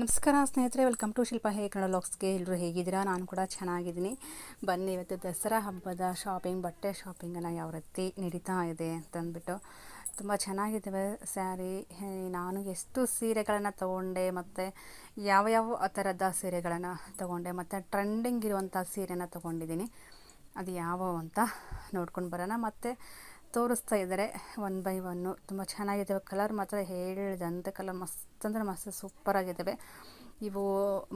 ನಮಸ್ಕಾರ ಸ್ನೇಹಿತರೆ welcome to Shilpa ಹೇ ಕನ್ನಡ ಲಾಕ್ಸ್ಗೆ ಎಲ್ಲರೂ ಹೇಗಿದ್ದೀರಾ? ನಾನು ಕೂಡ ಚೆನ್ನಾಗಿದ್ದೀನಿ. ಬನ್ನಿ, ಇವತ್ತು ದಸರಾ ಹಬ್ಬದ ಶಾಪಿಂಗ್ ಬಟ್ಟೆ ಶಾಪಿಂಗನ್ನು ಯಾವ ರೀತಿ ನಡೀತಾ ಇದೆ ಅಂತಂದ್ಬಿಟ್ಟು. ತುಂಬ ಚೆನ್ನಾಗಿದ್ದಾವೆ ಸ್ಯಾರಿ. ನಾನು ಎಷ್ಟು ಸೀರೆಗಳನ್ನು ತೊಗೊಂಡೆ, ಮತ್ತು ಯಾವ ಯಾವ ಥರದ ಸೀರೆಗಳನ್ನು ತೊಗೊಂಡೆ, ಮತ್ತು ಟ್ರೆಂಡಿಂಗ್ ಇರುವಂಥ ಸೀರೆನ ತೊಗೊಂಡಿದ್ದೀನಿ. ಅದು ಯಾವ ಅಂತ ನೋಡ್ಕೊಂಡು ಬರೋಣ. ಮತ್ತು ತೋರಿಸ್ತಾ ಇದ್ದಾರೆ ಒನ್ ಬೈ ಒನ್ನು. ತುಂಬ ಚೆನ್ನಾಗಿದ್ದಾವೆ ಕಲರ್ ಮಾತ್ರ ಹೇಳಿದಂತೆ ಕಲರ್ ಮಸ್ತ್ ಅಂದರೆ ಮಸ್ತ್ ಸೂಪರಾಗಿದ್ದಾವೆ ಇವು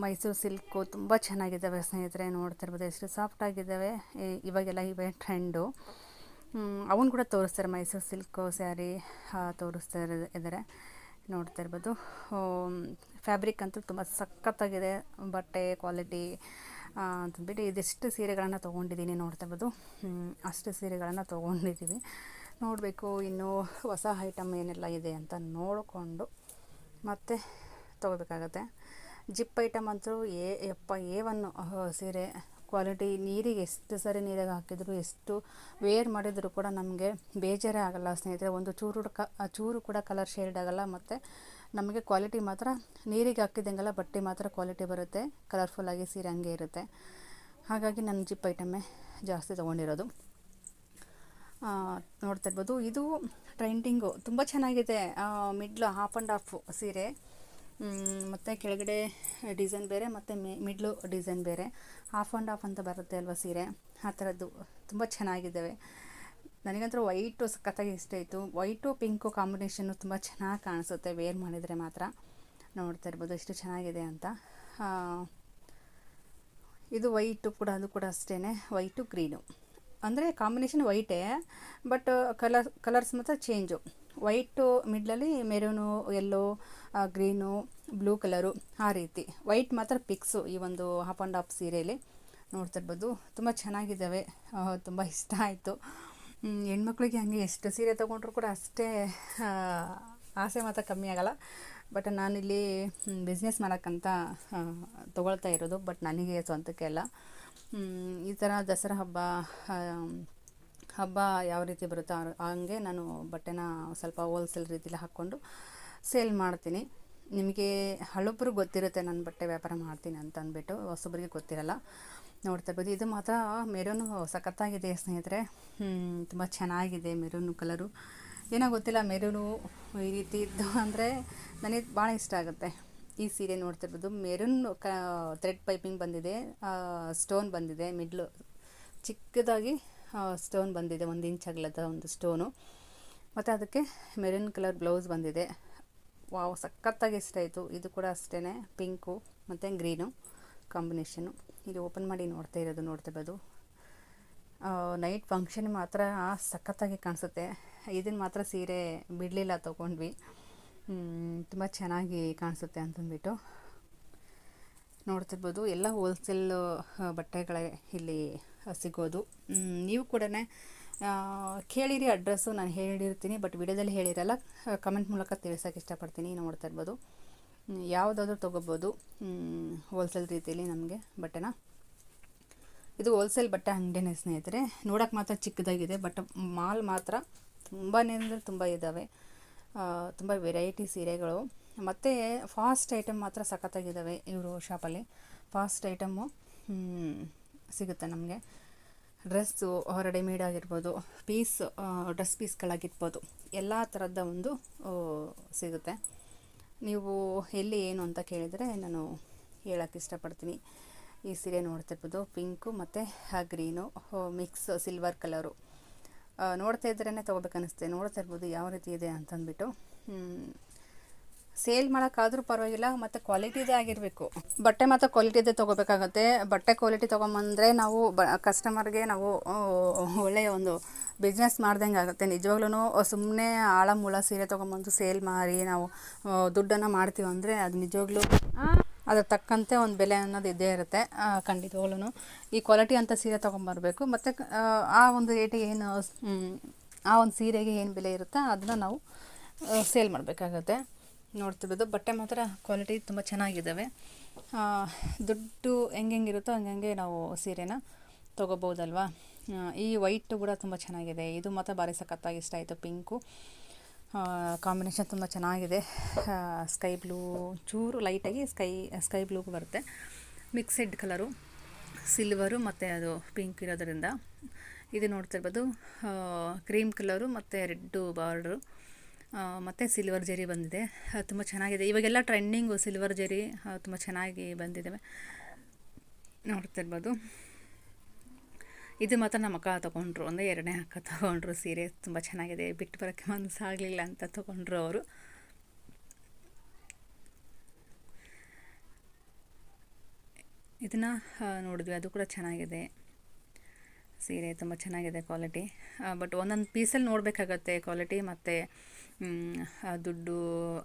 ಮೈಸೂರು ಸಿಲ್ಕು ತುಂಬ ಚೆನ್ನಾಗಿದ್ದಾವೆ ಸ್ನೇಹಿತರೆ, ನೋಡ್ತಿರ್ಬೋದು. ಎಷ್ಟು ಸಾಫ್ಟಾಗಿದ್ದಾವೆ ಇವಾಗೆಲ್ಲ ಇವೆ ಟ್ರೆಂಡು ಅವನು ಕೂಡ ತೋರಿಸ್ತಾರೆ ಮೈಸೂರು ಸಿಲ್ಕು ಸ್ಯಾರಿ ತೋರಿಸ್ತಾ ಇದ್ದಾರೆ. ನೋಡ್ತಾ ಇರ್ಬೋದು ಫ್ಯಾಬ್ರಿಕ್ ಅಂತೂ ತುಂಬ ಸಖತ್ತಾಗಿದೆ. ಬಟ್ಟೆ ಕ್ವಾಲಿಟಿ ಅಂತಂದ್ಬಿಟ್ಟು ಇದೆಷ್ಟು ಸೀರೆಗಳನ್ನು ತೊಗೊಂಡಿದ್ದೀನಿ ನೋಡ್ತಾ ಇರ್ಬೋದು. ಅಷ್ಟು ಸೀರೆಗಳನ್ನು ತೊಗೊಂಡಿದ್ದೀವಿ. ನೋಡಬೇಕು ಇನ್ನೂ ಹೊಸ ಐಟಮ್ ಏನೆಲ್ಲ ಇದೆ ಅಂತ ನೋಡಿಕೊಂಡು ಮತ್ತೆ ತೊಗೋಬೇಕಾಗತ್ತೆ. ಜಿಪ್ ಐಟಮ್ ಅಂತೂ ಏ ಯಪ್ಪ ಏ ಒನ್ನು ಸೀರೆ ಕ್ವಾಲಿಟಿ ನೀರಿಗೆ ಎಷ್ಟು ಸರಿ ನೀರಿಗೆ ಹಾಕಿದ್ರು, ಎಷ್ಟು ವೇರ್ ಮಾಡಿದರೂ ಕೂಡ ನಮಗೆ ಬೇಜಾರೇ ಆಗಲ್ಲ ಸ್ನೇಹಿತರೆ. ಒಂದು ಚೂರು ಕ ಚೂರು ಕೂಡ ಕಲರ್ ಶೇಡ್ ಆಗಲ್ಲ, ಮತ್ತು ನಮಗೆ ಕ್ವಾಲಿಟಿ ಮಾತ್ರ, ನೀರಿಗೆ ಹಾಕಿದಂಗೆಲ್ಲ ಬಟ್ಟೆ ಮಾತ್ರ ಕ್ವಾಲಿಟಿ ಬರುತ್ತೆ ಕಲರ್ಫುಲ್ಲಾಗಿ ಸೀರೆ ಹಂಗೆ ಇರುತ್ತೆ. ಹಾಗಾಗಿ ನಾನು ಜಿಪ್ ಐಟಮೇ ಜಾಸ್ತಿ ತೊಗೊಂಡಿರೋದು. ನೋಡ್ತಾ ಇರ್ಬೋದು, ಇದು ಟ್ರೆಂಡಿಂಗು, ತುಂಬ ಚೆನ್ನಾಗಿದೆ. ಮಿಡ್ಲು ಹಾಫ್ ಆ್ಯಂಡ್ ಹಾಫ್ ಸೀರೆ. ಮತ್ತು ಕೆಳಗಡೆ ಡಿಸೈನ್ ಬೇರೆ, ಮತ್ತು ಮಿಡ್ಲು ಡಿಸೈನ್ ಬೇರೆ. ಹಾಫ್ ಆ್ಯಂಡ್ ಹಾಫ್ ಅಂತ ಬರುತ್ತೆ ಅಲ್ವಾ ಸೀರೆ? ಆ ಥರದ್ದು, ತುಂಬ ಚೆನ್ನಾಗಿದ್ದಾವೆ. ನನಗಂತೂ ವೈಟು ಸಖತ್ತಾಗಿ ಇಷ್ಟ ಆಯಿತು. ವೈಟು, ಪಿಂಕು ಕಾಂಬಿನೇಷನ್ನು ತುಂಬ ಚೆನ್ನಾಗಿ ಕಾಣಿಸುತ್ತೆ. ವೇರ್ ಮಾಡಿದರೆ ಮಾತ್ರ ನೋಡ್ತಾ ಇರ್ಬೋದು. ಎಷ್ಟು ಚೆನ್ನಾಗಿದೆ ಅಂತ. ಇದು ವೈಟು ಕೂಡ, ಅದು ಕೂಡ ಅಷ್ಟೇ ವೈಟು ಗ್ರೀನು. ಅಂದರೆ ಕಾಂಬಿನೇಷನ್ ವೈಟೇ, ಬಟ್ ಕಲರ್, ಕಲರ್ಸ್ ಮಾತ್ರ change. White ಮಿಡ್ಲಲ್ಲಿ maroon, yellow green, blue colour ಆ ರೀತಿ. ವೈಟ್ ಮಾತ್ರ ಪಿಕ್ಸು ಈ ಒಂದು ಹಾಫ್ ಆ್ಯಂಡ್ ಹಾಫ್ ಸೀರೆಯಲ್ಲಿ ನೋಡ್ತಿರ್ಬೋದು ತುಂಬ ಚೆನ್ನಾಗಿದ್ದಾವೆ. ತುಂಬ ಇಷ್ಟ ಆಯಿತು. ಹೆಣ್ಮಕ್ಳಿಗೆ ಹಂಗೆ ಎಷ್ಟು ಸೀರೆ ತೊಗೊಂಡ್ರು ಕೂಡ ಅಷ್ಟೇ ಆಸೆ ಮಾತ್ರ ಕಮ್ಮಿ ಆಗೋಲ್ಲ. ಬಟ್ ನಾನಿಲ್ಲಿ ಬಿಸ್ನೆಸ್ ಮಾಡೋಕ್ಕಂತ ತೊಗೊಳ್ತಾ ಇರೋದು ಬಟ್ ನನಗೆ ಸ್ವಂತಕ್ಕೆ ಅಲ್ಲ. ಈ ಥರ ದಸರಾ ಹಬ್ಬ ಹಬ್ಬ ಯಾವ ರೀತಿ ಬರುತ್ತೋ ಹಂಗೆ ನಾನು ಬಟ್ಟೆನ ಸ್ವಲ್ಪ ಹೋಲ್ಸೇಲ್ ರೀತಿಲಿ ಹಾಕ್ಕೊಂಡು ಸೇಲ್ ಮಾಡ್ತೀನಿ. ನಿಮಗೆ ಹಳಬ್ರು ಗೊತ್ತಿರುತ್ತೆ, ನಾನು ಬಟ್ಟೆ ವ್ಯಾಪಾರ ಮಾಡ್ತೀನಿ ಅಂತ ಅಂದ್ಬಿಟ್ಟು, ಹೊಸಬ್ರಿಗೆ ಗೊತ್ತಿರಲ್ಲ. ನೋಡ್ತಾ ಇದು ಮಾತ್ರ ಮೆರೂನು ಸಖತ್ತಾಗಿದೆ ಸ್ನೇಹಿತರೆ. ತುಂಬ ಚೆನ್ನಾಗಿದೆ ಮೆರೂನು ಕಲರು. ಏನೋ ಗೊತ್ತಿಲ್ಲ, ಮೆರೂನು ಈ ರೀತಿ ಇದ್ದು ಅಂದರೆ ನನಗೆ ಭಾಳ ಇಷ್ಟ ಆಗುತ್ತೆ. ಈ ಸೀರೆ ನೋಡ್ತಿರ್ಬೋದು ಮೆರೂನ್ ಕ ಥ್ರೆಡ್ ಪೈಪಿಂಗ್ ಬಂದಿದೆ. ಸ್ಟೋನ್ ಬಂದಿದೆ. ಮಿಡ್ಲು, ಚಿಕ್ಕದಾಗಿ ಸ್ಟೋನ್ ಬಂದಿದೆ. ಒಂದು ಇಂಚ್ ಅಗಲದ ಒಂದು ಸ್ಟೋನು ಮತ್ತು ಅದಕ್ಕೆ ಮೆರೂನ್ ಕಲರ್ ಬ್ಲೌಸ್ ಬಂದಿದೆ. ವಾವ್, ಸಖತ್ತಾಗಿ ಇಷ್ಟ ಆಯಿತು. ಇದು ಕೂಡ ಅಷ್ಟೇ ಪಿಂಕು ಮತ್ತು ಗ್ರೀನು ಕಾಂಬಿನೇಷನು. ಇದು ಓಪನ್ ಮಾಡಿ ನೋಡ್ತಾ ಇರೋದು ನೋಡ್ತಿರ್ಬೋದು ನೈಟ್ ಫಂಕ್ಷನ್ ಮಾತ್ರ ಸಖತ್ತಾಗಿ ಕಾಣಿಸುತ್ತೆ. ಇದನ್ನು ಮಾತ್ರ ಸೀರೆ ಬಿಡಲಿಲ್ಲ ತೊಗೊಂಡ್ವಿ. ತುಂಬ ಚೆನ್ನಾಗಿ ಕಾಣಿಸುತ್ತೆ ಅಂತಂದ್ಬಿಟ್ಟು. ನೋಡ್ತಿರ್ಬೋದು, ಎಲ್ಲ ಹೋಲ್ಸೇಲ್ ಬಟ್ಟೆಗಳೇ ಇಲ್ಲಿ ಸಿಗೋದು. ನೀವು ಕೂಡ ಕೇಳಿರಿ ಅಡ್ರೆಸ್ಸು ನಾನು ಹೇಳಿರ್ತೀನಿ ಬಟ್ ವಿಡಿಯೋದಲ್ಲಿ ಹೇಳಿರಲ್ಲ ಕಮೆಂಟ್ ಮೂಲಕ ತಿಳಿಸೋಕೆ ಇಷ್ಟಪಡ್ತೀನಿ, ನೋಡ್ತಾ ಇರ್ಬೋದು. ಯಾವುದಾದ್ರೂ ತೊಗೋಬೋದು. ಹೋಲ್ಸೇಲ್ ರೀತಿಯಲ್ಲಿ ನಮಗೆ ಬಟ್ಟೆನ. ಇದು ಹೋಲ್ಸೇಲ್ ಬಟ್ಟೆ ಅಂಗಡಿನೇ ಸ್ನೇಹಿತರೆ. ನೋಡೋಕೆ ಮಾತ್ರ ಚಿಕ್ಕದಾಗಿದೆ ಬಟ್ ಮಾಲ್ ಮಾತ್ರ ತುಂಬಾ ಅಂದರೆ ತುಂಬ ಇದ್ದಾವೆ ತುಂಬ ವೆರೈಟಿ ಸೀರೆಗಳು. ಮತ್ತು ಫಾಸ್ಟ್ ಐಟಮ್ ಮಾತ್ರ ಸಖತ್ತಾಗಿದ್ದಾವೆ ಇವರು ಶಾಪಲ್ಲಿ ಫಾಸ್ಟ್ ಐಟಮ್ಮು ಸಿಗುತ್ತೆ ನಮಗೆ. ಡ್ರೆಸ್ಸು ರೆಡಿಮೇಡ್ ಆಗಿರ್ಬೋದು ಪೀಸ್ ಡ್ರೆಸ್ ಪೀಸ್ಗಳಾಗಿರ್ಬೋದು ಎಲ್ಲ ಥರದ ಒಂದು ಸಿಗುತ್ತೆ. ನೀವು ಎಲ್ಲಿ ಏನು ಅಂತ ಕೇಳಿದರೆ ನಾನು ಹೇಳೋಕ್ಕೆ ಇಷ್ಟಪಡ್ತೀನಿ. ಈ ಸೀರೆ ನೋಡ್ತಿರ್ಬೋದು, ಪಿಂಕು ಮತ್ತು ಗ್ರೀನು ಮಿಕ್ಸ್ ಸಿಲ್ವರ್ ಕಲರು. ನೋಡ್ತಾ ಇದ್ರೇ ತೊಗೋಬೇಕನ್ನಿಸ್ತೆ. ನೋಡ್ತಾ ಇರ್ಬೋದು ಯಾವ ರೀತಿ ಇದೆ ಅಂತಂದ್ಬಿಟ್ಟು ಸೇಲ್ ಮಾಡೋಕ್ಕಾದ್ರೂ ಪರವಾಗಿಲ್ಲ, ಮತ್ತು ಕ್ವಾಲಿಟಿದೇ ಆಗಿರಬೇಕು. ಬಟ್ಟೆ ಮಾತ್ರ ಕ್ವಾಲಿಟಿದೇ ತೊಗೋಬೇಕಾಗತ್ತೆ. ಬಟ್ಟೆ ಕ್ವಾಲಿಟಿ ತೊಗೊಂಬಂದರೆ ನಾವು ಬ ಕಸ್ಟಮರ್ಗೆ ನಾವು ಒಳ್ಳೆಯ ಒಂದು ಬಿಸ್ನೆಸ್ ಮಾಡ್ದಂಗೆ ಆಗುತ್ತೆ. ನಿಜವಾಗ್ಲೂ ಸುಮ್ಮನೆ ಆಳ ಮೂಳ ಸೀರೆ ತೊಗೊಂಬಂದು ಸೇಲ್ ಮಾರಿ ನಾವು ದುಡ್ಡನ್ನು ಮಾಡ್ತೀವಿ ಅಂದರೆ ಅದು ನಿಜವಾಗ್ಲೂ ಅದ್ರ ತಕ್ಕಂತೆ ಒಂದು ಬೆಲೆ ಅನ್ನೋದು ಇದ್ದೇ ಇರುತ್ತೆ. ಖಂಡಿತವಾಗ್ಲೂ ಈ ಕ್ವಾಲಿಟಿ ಅಂತ ಸೀರೆ ತೊಗೊಂಬರ್ಬೇಕು. ಮತ್ತು, ಆ ಒಂದು ರೇಟಿಗೆ ಏನು ಆ ಒಂದು ಸೀರೆಗೆ ಏನು ಬೆಲೆ ಇರುತ್ತೋ ಅದನ್ನ ನಾವು ಸೇಲ್ ಮಾಡಬೇಕಾಗತ್ತೆ. ನೋಡ್ತಿರ್ಬೋದು ಬಟ್ಟೆ ಮಾತ್ರ ಕ್ವಾಲಿಟಿ ತುಂಬ ಚೆನ್ನಾಗಿದ್ದಾವೆ ದುಡ್ಡು ಹೆಂಗೆ ಇರುತ್ತೋ ಹಂಗಂಗೆ ನಾವು ಸೀರೆನ ತೊಗೋಬೋದಲ್ವಾ ಈ ವೈಟು ಕೂಡ ತುಂಬ ಚೆನ್ನಾಗಿದೆ. ಇದು ಮಾತ್ರ ಭಾರಿ ಸಖತ್ತಾಗಿ ಇಷ್ಟ ಆಯಿತು ಪಿಂಕು ಕಾಂಬಿನೇಷನ್ ತುಂಬ ಚೆನ್ನಾಗಿದೆ. ಸ್ಕೈ ಬ್ಲೂ ಚೂರು ಲೈಟಾಗಿ ಸ್ಕೈ ಸ್ಕೈ ಬ್ಲೂ ಬರುತ್ತೆ. ಮಿಕ್ಸೆಡ್ ಕಲರು ಸಿಲ್ವರು ಮತ್ತು ಅದು ಪಿಂಕ್ ಇರೋದರಿಂದ. ಇದು ನೋಡ್ತಿರ್ಬೋದು ಕ್ರೀಮ್ ಕಲರು ಮತ್ತು ರೆಡ್ಡು ಬಾರ್ಡ್ರು ಮತ್ತು ಸಿಲ್ವರ್ ಜರಿ ಬಂದಿದೆ. ತುಂಬ ಚೆನ್ನಾಗಿದೆ. ಇವಾಗೆಲ್ಲ ಟ್ರೆಂಡಿಂಗು ಸಿಲ್ವರ್ ಜರಿ ತುಂಬ ಚೆನ್ನಾಗಿ ಬಂದಿದ್ದಾವೆ ನೋಡ್ತಿರ್ಬೋದು. ಇದು ಮಾತ್ರ ನಮ್ಮ ಅಕ್ಕ ತೊಗೊಂಡ್ರು. ಅಂದರೆ ಎರಡನೇ ಅಕ್ಕ ತೊಗೊಂಡ್ರು ಸೀರೆ. ತುಂಬ ಚೆನ್ನಾಗಿದೆ. ಬಿಟ್ಟು ಬರೋಕ್ಕೆ ಮನಸ್ಸಾಗಲಿಲ್ಲ ಅಂತ ತೊಗೊಂಡ್ರು ಅವರು. ಇದನ್ನು ನೋಡಿದ್ವಿ. ಅದು ಕೂಡ ಚೆನ್ನಾಗಿದೆ. ಸೀರೆ ತುಂಬ ಚೆನ್ನಾಗಿದೆ ಕ್ವಾಲಿಟಿ ಬಟ್ ಒಂದೊಂದು ಪೀಸಲ್ಲಿ ನೋಡಬೇಕಾಗತ್ತೆ ಕ್ವಾಲಿಟಿ ಮತ್ತು ದುಡ್ಡು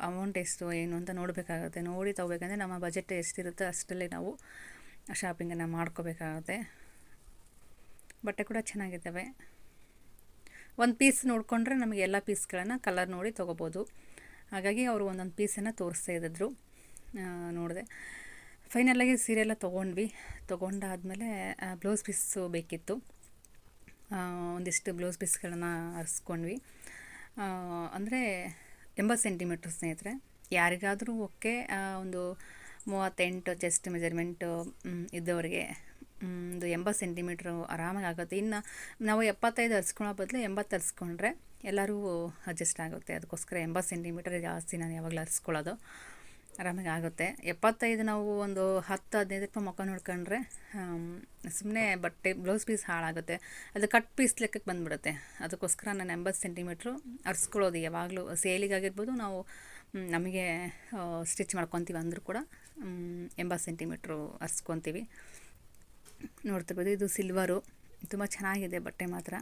ಅಮೌಂಟ್ ಎಷ್ಟು, ಏನು ಅಂತ ನೋಡಬೇಕಾಗುತ್ತೆ. ನೋಡಿ ತಗೋಬೇಕಂದ್ರೆ ನಮ್ಮ ಬಜೆಟ್ ಎಷ್ಟಿರುತ್ತೋ ಅಷ್ಟರಲ್ಲಿ ನಾವು ಶಾಪಿಂಗನ್ನು ಮಾಡ್ಕೋಬೇಕಾಗತ್ತೆ. ಬಟ್ಟೆ ಕೂಡ ಚೆನ್ನಾಗಿದ್ದಾವೆ. ಒಂದು ಪೀಸ್ ನೋಡಿಕೊಂಡ್ರೆ ನಮಗೆ ಎಲ್ಲ ಪೀಸ್ಗಳನ್ನು ಕಲರ್ ನೋಡಿ ತೊಗೋಬೋದು. ಹಾಗಾಗಿ ಅವರು ಒಂದೊಂದು ಪೀಸನ್ನು ತೋರಿಸ್ತಾ ಇದ್ದಿದ್ರು. ನೋಡಿದೆ. ಫೈನಲಾಗಿ ಸೀರೆ ಎಲ್ಲ ತೊಗೊಂಡ್ವಿ. ತೊಗೊಂಡಾದಮೇಲೆ ಬ್ಲೌಸ್ ಪೀಸು ಬೇಕಿತ್ತು. ಒಂದಿಷ್ಟು ಬ್ಲೌಸ್ ಪೀಸ್ಗಳನ್ನು ಹರಿಸ್ಕೊಂಡ್ವಿ ಅಂದರೆ ಎಂಬತ್ತು ಸೆಂಟಿಮೀಟ್ರ್ ಸ್ನೇಹಿತರೆ, ಯಾರಿಗಾದರೂ ಓಕೆ ಒಂದು ಮೂವತ್ತೆಂಟು ಚೆಸ್ಟ್ ಮೆಜರ್ಮೆಂಟು ಇದ್ದವರಿಗೆ ಒಂದು ಎಂಬತ್ತು ಸೆಂಟಿಮೀಟ್ರು ಆರಾಮಾಗಿ ಆಗುತ್ತೆ. ಇನ್ನು ನಾವು ಎಪ್ಪತ್ತೈದು ಹರಿಸ್ಕೊಳ್ಳೋ ಬದಲು ಎಂಬತ್ತು ಹರಿಸ್ಕೊಂಡ್ರೆ ಎಲ್ಲರೂ ಅಡ್ಜಸ್ಟ್ ಆಗುತ್ತೆ. ಅದಕ್ಕೋಸ್ಕರ ಎಂಬತ್ತು ಸೆಂಟಿಮೀಟರ್ ಜಾಸ್ತಿ ನಾನು ಯಾವಾಗಲೂ ಹರಿಸ್ಕೊಳ್ಳೋದು. ಆರಾಮಾಗಿ ಆಗುತ್ತೆ ಎಪ್ಪತ್ತೈದು ನಾವು ಒಂದು ಹತ್ತು, ಹದಿನೈದು ರೂಪಾಯಿ ಮುಖ ನೋಡ್ಕೊಂಡ್ರೆ ಸುಮ್ಮನೆ ಬಟ್ಟೆ, ಬ್ಲೌಸ್ ಪೀಸ್ ಹಾಳಾಗುತ್ತೆ. ಅದು ಕಟ್ ಪೀಸ್ ಲೆಕ್ಕಕ್ಕೆ ಬಂದುಬಿಡುತ್ತೆ. ಅದಕ್ಕೋಸ್ಕರ ನಾನು ಎಂಬತ್ತು ಸೆಂಟಿಮೀಟ್ರು ಅರ್ಸ್ಕೊಳ್ಳೋದು. ಯಾವಾಗಲೂ ಸೇಲಿಗಾಗಿರ್ಬೋದು ನಾವು ನಮಗೆ ಸ್ಟಿಚ್ ಮಾಡ್ಕೊತೀವಿ ಅಂದರೂ ಕೂಡ ಎಂಬತ್ತು ಸೆಂಟಿಮೀಟ್ರು ಅರ್ಸ್ಕೊತೀವಿ. ನೋಡ್ತಿರ್ಬೋದು, ಇದು ಸಿಲ್ವರು. ತುಂಬ ಚೆನ್ನಾಗಿದೆ ಬಟ್ಟೆ ಮಾತ್ರ.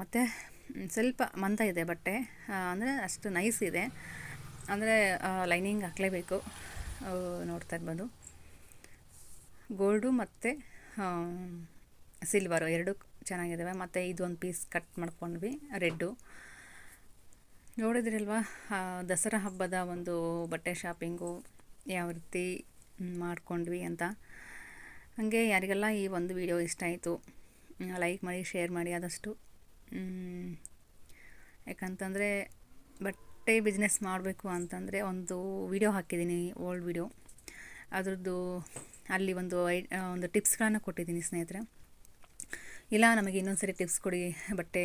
ಮತ್ತು, ಸ್ವಲ್ಪ ಮಂದ ಇದೆ ಬಟ್ಟೆ. ಅಂದರೆ ಅಷ್ಟು ನೈಸ್ ಇದೆ. ಅಂದರೆ ಲೈನಿಂಗ್ ಹಾಕಲೇಬೇಕು. ನೋಡ್ತಾ ಇರ್ಬೋದು ಗೋಲ್ಡು ಮತ್ತು ಸಿಲ್ವರು ಎರಡು ಚೆನ್ನಾಗಿದ್ದಾವೆ ಮತ್ತು ಇದೊಂದು ಪೀಸ್ ಕಟ್ ಮಾಡ್ಕೊಂಡ್ವಿ ರೆಡ್ಡು ನೋಡಿದ್ರಲ್ವಾ? ದಸರಾ ಹಬ್ಬದ ಒಂದು ಬಟ್ಟೆ ಶಾಪಿಂಗು ಯಾವ ರೀತಿ ಮಾಡ್ಕೊಂಡ್ವಿ ಅಂತ. ಹಾಗೆ ಯಾರಿಗೆಲ್ಲ ಈ ಒಂದು ವಿಡಿಯೋ ಇಷ್ಟ ಆಯಿತು ಲೈಕ್ ಮಾಡಿ ಶೇರ್ ಮಾಡಿ ಆದಷ್ಟು ಯಾಕಂತಂದರೆ ಬಟ್ಟೆ ಬಿಸ್ನೆಸ್ ಮಾಡಬೇಕು ಅಂತಂದರೆ ಒಂದು ವಿಡಿಯೋ ಹಾಕಿದ್ದೀನಿ ಓಲ್ಡ್ ವಿಡಿಯೋ ಅದರದ್ದು ಅಲ್ಲಿ ಒಂದು ಐ ಒಂದು ಟಿಪ್ಸ್ಗಳನ್ನು ಕೊಟ್ಟಿದ್ದೀನಿ ಸ್ನೇಹಿತರೆ. ಇಲ್ಲ, ನಮಗೆ ಇನ್ನೊಂದು ಸರಿ ಟಿಪ್ಸ್ ಕೊಡಿ, ಬಟ್ಟೆ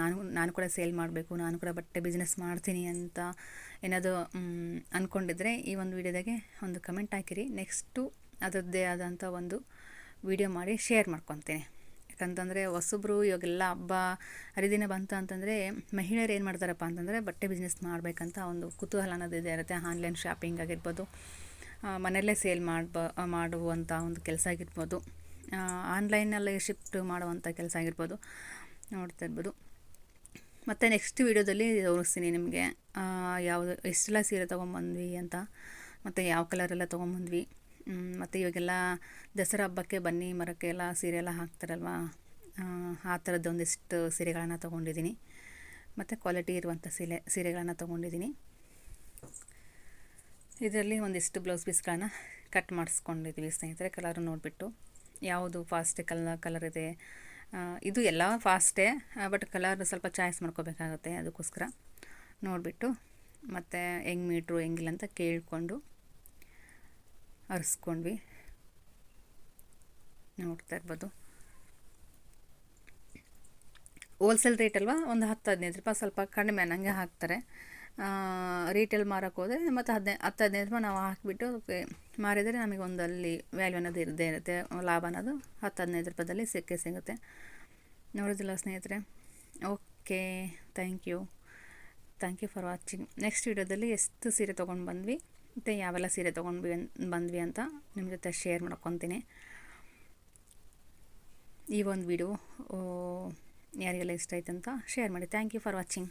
ನಾನು ನಾನು ಕೂಡ ಸೇಲ್ ಮಾಡಬೇಕು, ನಾನು ಕೂಡ ಬಟ್ಟೆ ಬಿಸ್ನೆಸ್ ಮಾಡ್ತೀನಿ ಅಂತ ಏನಾದರೂ ಅಂದ್ಕೊಂಡಿದ್ರೆ ಈ ಒಂದು ವಿಡಿಯೋದಾಗೆ ಒಂದು ಕಮೆಂಟ್ ಹಾಕಿರಿ. ನೆಕ್ಸ್ಟು ಅದರದ್ದೇ ಆದಂಥ ಒಂದು ವಿಡಿಯೋ ಮಾಡಿ ಶೇರ್ ಮಾಡ್ಕೊತೀನಿ. ಯಾಕಂತಂದರೆ ಹೊಸಬ್ರು ಇವಾಗೆಲ್ಲ ಹಬ್ಬ, ಹರಿದಿನ ಬಂತು ಅಂತಂದರೆ ಮಹಿಳೆಯರು ಏನು ಮಾಡ್ತಾರಪ್ಪ ಅಂತಂದರೆ ಬಟ್ಟೆ ಬಿಸ್ನೆಸ್ ಮಾಡಬೇಕಂತ ಒಂದು ಕುತೂಹಲ ಅನ್ನೋದು ಇದೆ ಇರುತ್ತೆ. ಆನ್ಲೈನ್ ಶಾಪಿಂಗ್ ಆಗಿರ್ಬೋದು ಮನೆಯಲ್ಲೇ ಸೇಲ್ ಮಾಡ್ಬ ಮಾಡುವಂಥ ಒಂದು ಕೆಲಸ ಆಗಿರ್ಬೋದು. ಆನ್ಲೈನಲ್ಲೇ ಶಿಫ್ಟ್ ಮಾಡುವಂಥ ಕೆಲಸ ಆಗಿರ್ಬೋದು. ನೋಡ್ತಾ ಇರ್ಬೋದು. ಮತ್ತು ನೆಕ್ಸ್ಟ್ ವೀಡಿಯೋದಲ್ಲಿ ತೋರಿಸ್ತೀನಿ ನಿಮಗೆ. ಯಾವುದು ಎಷ್ಟೆಲ್ಲ ಸೀರೆ ತೊಗೊಂಬಂದ್ವಿ ಅಂತ. ಮತ್ತು ಯಾವ ಕಲರೆಲ್ಲ ತೊಗೊಂಬಂದ್ವಿ. ಮತ್ತು ಇವಾಗೆಲ್ಲ ದಸರಾ ಹಬ್ಬಕ್ಕೆ ಬನ್ನಿ, ಮರಕ್ಕೆ ಎಲ್ಲ ಸೀರೆ ಎಲ್ಲ ಹಾಕ್ತಾರಲ್ವ? ಆ ಥರದ್ದು ಒಂದಿಷ್ಟು ಸೀರೆಗಳನ್ನು ತೊಗೊಂಡಿದ್ದೀನಿ. ಮತ್ತು ಕ್ವಾಲಿಟಿ ಇರುವಂಥ ಸೀರೆ, ಸೀರೆಗಳನ್ನು ತೊಗೊಂಡಿದ್ದೀನಿ. ಇದರಲ್ಲಿ ಒಂದಿಷ್ಟು ಬ್ಲೌಸ್ ಪೀಸ್ಗಳನ್ನ ಕಟ್ ಮಾಡಿಸ್ಕೊಂಡಿದ್ವಿ ಸ್ನೇಹಿತರೆ ಕಲರ್ ನೋಡಿಬಿಟ್ಟು. ಯಾವುದು ಫಾಸ್ಟ್ ಕಲ ಕಲರ್ ಇದೆ? ಇದು ಎಲ್ಲ ಫಾಸ್ಟೇ ಬಟ್ ಕಲರ್ ಸ್ವಲ್ಪ ಚಾಯ್ಸ್ ಮಾಡ್ಕೋಬೇಕಾಗುತ್ತೆ ಅದಕ್ಕೋಸ್ಕರ. ನೋಡಿಬಿಟ್ಟು ಮತ್ತು ಹೆಂಗೆ ಮೀಟ್ರು ಹೆಂಗಿಲ್ಲ ಅಂತ ಕೇಳಿಕೊಂಡು ಅರಿಸ್ಕೊಂಡ್ವಿ ನೋಡ್ತಾ ಇರ್ಬೋದು. ಹೋಲ್ಸೇಲ್ ರೇಟ್ ಅಲ್ವಾ? ಒಂದು ಹತ್ತು ಹದಿನೈದು ರೂಪಾಯಿ, ಸ್ವಲ್ಪ ಕಡಿಮೆ ಅನ್ನಂಗೆ ಹಾಕ್ತಾರೆ. ರೀಟೇಲ್ ಮಾರೋಕ್ಕೆ ಹೋದರೆ ಮತ್ತು ಹದಿನೈದು ಹತ್ತು ಹದಿನೈದು ರೂಪಾಯಿ ನಾವು ಹಾಕಿಬಿಟ್ಟು ಮಾರಿದರೆ ನಮಗೆ ಒಂದಲ್ಲಿ ವ್ಯಾಲ್ಯೂ ಅನ್ನೋದು ಇರದೇ ಇರುತ್ತೆ. ಲಾಭ ಅನ್ನೋದು ಹತ್ತು ಹದಿನೈದು ರೂಪಾಯಿದಲ್ಲಿ ಸಿಕ್ಕೇ ಸಿಗುತ್ತೆ. ನೋಡೋದಿಲ್ಲ ಸ್ನೇಹಿತರೆ? Okay thank you thank you for watching next ವೀಡಿಯೋದಲ್ಲಿ ಎಷ್ಟು ಸೀರೆ ತೊಗೊಂಡು ಬಂದ್ವಿ? ಮತ್ತು ಯಾವೆಲ್ಲ ಸೀರೆ ತೊಗೊಂಡ್ವಿ ಬಂದ್ವಿ ಅಂತ ನಿಮ್ಮ ಜೊತೆ ಶೇರ್ ಮಾಡ್ಕೊತೀನಿ. ಈ ಒಂದು ವಿಡಿಯೋ ಯಾರಿಗೆಲ್ಲ ಇಷ್ಟ ಆಯ್ತು ಅಂತ ಶೇರ್ ಮಾಡಿ. Thank you for watching